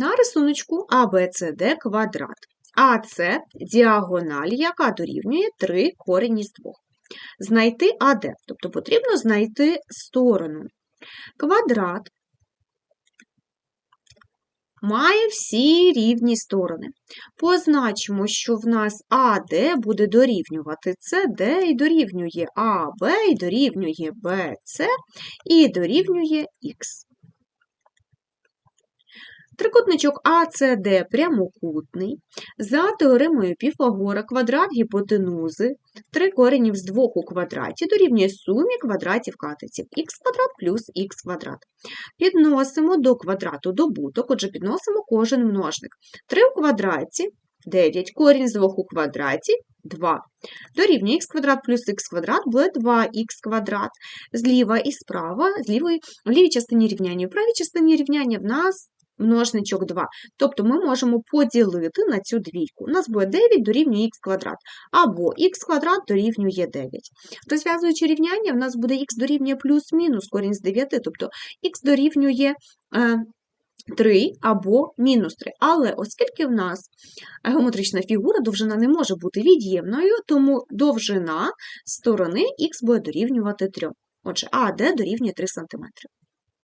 На рисуночку ABCD квадрат. А діагональ, яка дорівнює 3 корені з 2. Знайти АД, тобто потрібно знайти сторону. Квадрат має всі рівні сторони. Позначимо, що в нас АД буде дорівнювати СД і дорівнює АБ, і дорівнює БЦ, і дорівнює Х. Трикутничок АЦД прямокутний. За теоремою Піфагора квадрат гіпотенузи 3 коренів з 2 у квадраті дорівнює сумі квадратів катетів х квадрат плюс х квадрат. Підносимо до квадрату добуток, отже, підносимо кожен множник. 3 у квадраті 9, корінь з 2 у квадраті 2. Дорівнює х квадрат плюс х квадрат буде 2х квадрат. Зліва і справа, з в лівій частині рівняння і в правій частині рівняння в нас множничок 2. Тобто ми можемо поділити на цю двійку. У нас буде 9 дорівнює х квадрат, або х квадрат дорівнює 9. Розв'язуючи рівняння, в нас буде х дорівнює плюс-мінус корінь з 9, тобто х дорівнює е, 3 або мінус 3. Але оскільки в нас геометрична фігура, довжина не може бути від'ємною, тому довжина сторони х буде дорівнювати 3. Отже, АД дорівнює 3 см.